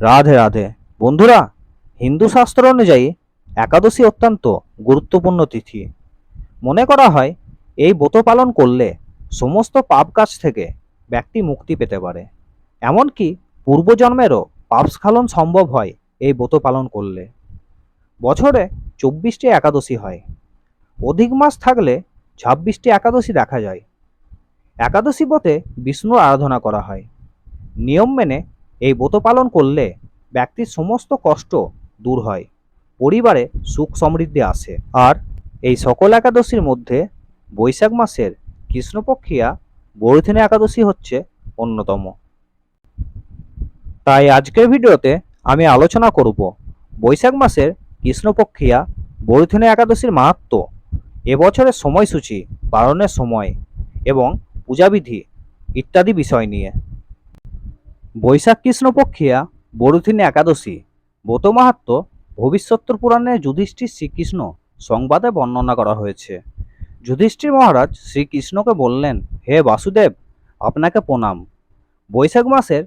রাধে রাধে। বন্ধুরা, হিন্দু শাস্ত্র অনুযায়ী একাদশী অত্যন্ত গুরুত্বপূর্ণ তিথি। মনে করা হয়, এই ব্রত পালন করলে সমস্ত পাপ কাজ থেকে ব্যক্তি মুক্তি পেতে পারে। এমনকি পূর্বজন্মেরও পাপস্খলন সম্ভব হয় এই ব্রত পালন করলে। বছরে চব্বিশটি একাদশী হয়। অধিক মাস থাকলে ছাব্বিশটি একাদশী দেখা যায়। একাদশী ব্রতে বিষ্ণুর আরাধনা করা হয়। নিয়ম মেনে এই ব্রত পালন করলে ব্যক্তির সমস্ত কষ্ট দূর হয়, পরিবারে সুখ সমৃদ্ধি আসে। আর এই সকল একাদশীর মধ্যে বৈশাখ মাসের কৃষ্ণপক্ষিয়া বরুথিনী একাদশী হচ্ছে অন্যতম। তাই আজকের ভিডিওতে আমি আলোচনা করব বৈশাখ মাসের কৃষ্ণপক্ষিয়া বরুথিনী একাদশীর মাহাত্ম এবছরের সময়সূচি, পালনের সময় এবং পূজাবিধি ইত্যাদি বিষয় নিয়ে। বৈশাখ কৃষ্ণপক্ষিয়া বরুথিনী একাদশী। ব্রত মাহাত্ম ভবিষ্যত্তর পুরাণে যুধিষ্ঠির শ্রীকৃষ্ণ সংবাদে বর্ণনা করা হয়েছে। যুধিষ্ঠির মহারাজ শ্রীকৃষ্ণকে বললেন, হে বাসুদেব, আপনাকে প্রণাম। বৈশাখ মাসের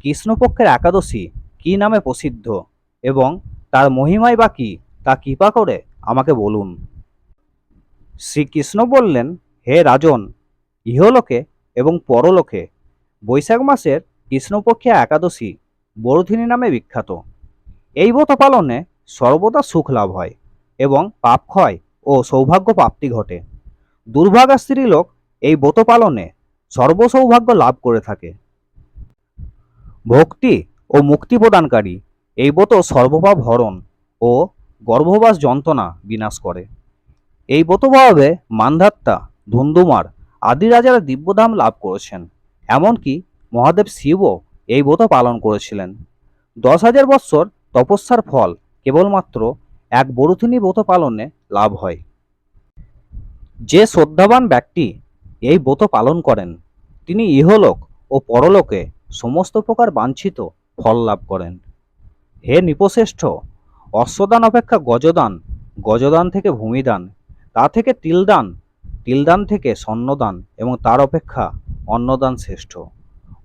কৃষ্ণপক্ষের একাদশী কী নামে প্রসিদ্ধ এবং তার মহিমাই বা কী, তা কৃপা করে আমাকে বলুন। শ্রীকৃষ্ণ বললেন, হে রাজন, ইহলোকে এবং পরলোকে বৈশাখ মাসের কৃষ্ণপক্ষিয়া একাদশী বরুধিনী নামে বিখ্যাত। এই ব্রত পালনে সর্বদা সুখ লাভ হয় এবং পাপ ক্ষয় ও সৌভাগ্য প্রাপ্তি ঘটে। দুর্ভাগা স্ত্রীলোক এই ব্রত পালনে সর্বসৌভাগ্য লাভ করে থাকে। ভক্তি ও মুক্তি প্রদানকারী এই ব্রত সর্বপাপ হরণ ও গর্ভবাস যন্ত্রণা বিনাশ করে। এই ব্রত প্রভাবে মান্ধাত্তা ধুন্ধুমার আদি রাজারা দিব্যধাম লাভ করেছেন। এমনকি মহাদেব শিবও এই ব্রত পালন করেছিলেন। দশ হাজার বৎসর তপস্যার ফল কেবলমাত্র এক বরুথিনী ব্রত পালনে লাভ হয়। যে শ্রদ্ধাবান ব্যক্তি এই ব্রত পালন করেন, তিনি ইহলোক ও পরলোকে সমস্ত প্রকার বাঞ্ছিত ফল লাভ করেন। হে নিপশ্রেষ্ঠ, অশ্বদান অপেক্ষা গজদান গজদান থেকে ভূমিদান, তা থেকে তিলদান তিলদান থেকে স্বর্ণদান এবং তার অপেক্ষা অন্নদান শ্রেষ্ঠ।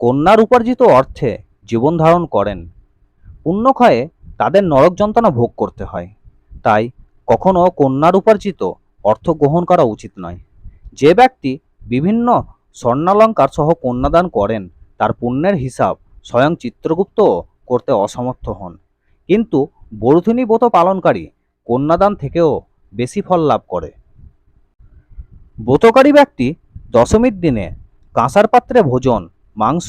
কন্যার উপার্জিত অর্থে জীবন ধারণ করেন। পুণ্যক্ষয়ে তাদের নরক যন্ত্রণা ভোগ করতে হয়। তাই কখনো কন্যার উপার্জিত অর্থ গ্রহণ করা উচিত নয়। যে ব্যক্তি বিভিন্ন স্বর্ণালঙ্কার সহ কন্যাদান করেন, তার পুণ্যের হিসাব স্বয়ং চিত্রগুপ্ত করতে অসমর্থ হন। কিন্তু বরুধিনী ব্রত পালনকারী কন্যাদান থেকেও বেশি ফল লাভ করে। ব্রতকারী ব্যক্তি দশমীর দিনে কাঁসার পাত্রে ভোজন মাংস,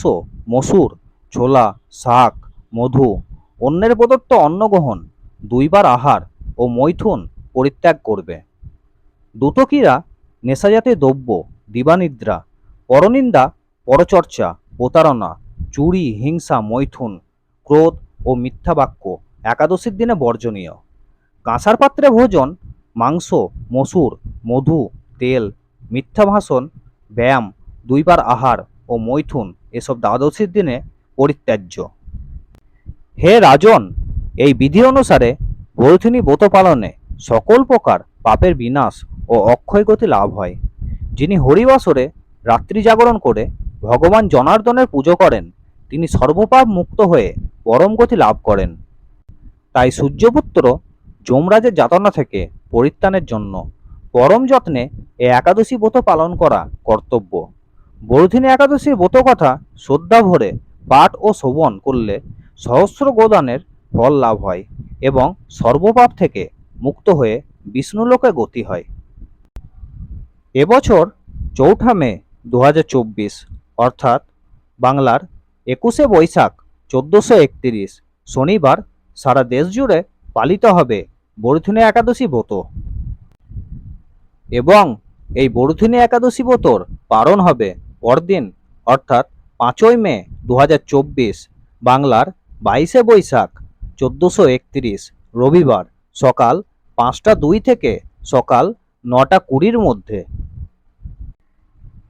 মসুর, ছোলা, শাক, মধু, অন্যের প্রদত্ত অন্নগ্রহণ, দুইবার আহার ও মৈথুন পরিত্যাগ করবে। দুতকীরা, নেশাজাতীয় দ্রব্য, দিবানিদ্রা, পরনিন্দা, পরচর্চা, প্রতারণা, চুরি, হিংসা, মৈথুন, ক্রোধ ও মিথ্যা বাক্য একাদশীর দিনে বর্জনীয়। কাঁসার পাত্রে ভোজন, মাংস, মসুর, মধু, তেল মিথ্যা ভাষণ ব্যায়াম, দুইবার আহার ও মৈথুন এসব দ্বাদশীর দিনে পরিত্যাজ্য। হে রাজন, এই বিধি অনুসারে বরুথিনী ব্রত পালনে সকল প্রকার পাপের বিনাশ ও অক্ষয় গতি লাভ হয়। যিনি হরিবাসরে রাত্রি জাগরণ করে ভগবান জনার্দনের পুজো করেন, তিনি সর্বপাপ মুক্ত হয়ে পরম গতি লাভ করেন। তাই সূর্যপুত্র যমরাজের যাতনা থেকে পরিত্রাণের জন্য পরম যত্নে এ একাদশী ব্রত পালন করা কর্তব্য। বরুথিনী একাদশীর ব্রত কথা শ্রদ্ধা ভরে পাঠ ও শোভন করলে সহস্র গোদানের ফল লাভ হয় এবং সর্বপাপ থেকে মুক্ত হয়ে বিষ্ণুলোকে গতি হয়। এবছর চৌঠা মে দু হাজার চব্বিশ, অর্থাৎ বাংলার একুশে বৈশাখ চোদ্দোশো একতিরিশ, শনিবার সারা দেশ জুড়ে পালিত হবে বরুথিনী একাদশী ব্রত। এবং এই বরুথিনী একাদশী ব্রতর পালন হবে পরদিন, অর্থাৎ পাঁচই মে দু হাজার চব্বিশ, বাংলার বাইশে বৈশাখ, চোদ্দোশো একত্রিশ, রবিবার, সকাল পাঁচটা দুই থেকে সকাল নটা কুড়ির মধ্যে।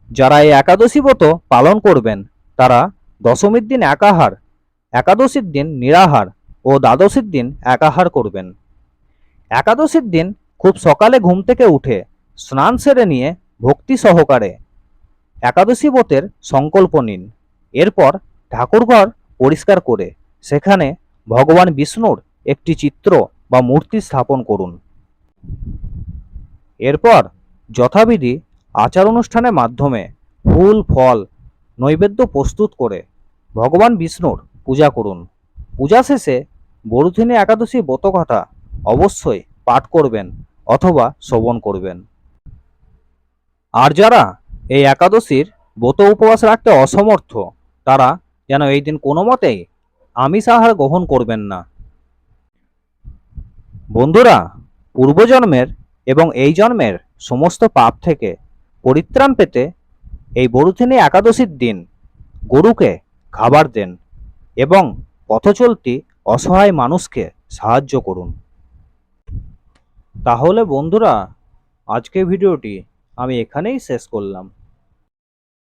যারা এই একাদশী ব্রত পালন করবেন, তারা দশমীর দিন একাহার, একাদশীর দিন নিরাহার ও দ্বাদশীর দিন একাহার করবেন। একাদশীর দিন খুব সকালে ঘুম থেকে উঠে স্নান সেরে নিয়ে ভক্তি সহকারে একাদশী ব্রতের সংকল্প নিন। এরপর ঠাকুরঘর পরিষ্কার করে সেখানে ভগবান বিষ্ণুর একটি চিত্র বা মূর্তি স্থাপন করুন। এরপর যথাবিধি আচার অনুষ্ঠানের মাধ্যমে ফুল, ফল, নৈবেদ্য প্রস্তুত করে ভগবান বিষ্ণুর পূজা করুন। পূজা শেষে বরুথিনী একাদশী ব্রতকথা অবশ্যই পাঠ করবেন অথবা শ্রবণ করবেন। আর যারা এই একাদশীর ব্রত উপবাস রাখতে অসমর্থ। তারা যেন এই দিন কোনো মতেই আমিষ আহার গ্রহণ করবেন না। বন্ধুরা, পূর্বজন্মের এবং এই জন্মের সমস্ত পাপ থেকে পরিত্রাণ পেতে এই বরুথিনী একাদশীর দিন গরুকে খাবার দেন এবং পথচলতি অসহায় মানুষকে সাহায্য করুন। তাহলে বন্ধুরা আজকে ভিডিওটি আমি এখানেই শেষ করলাম।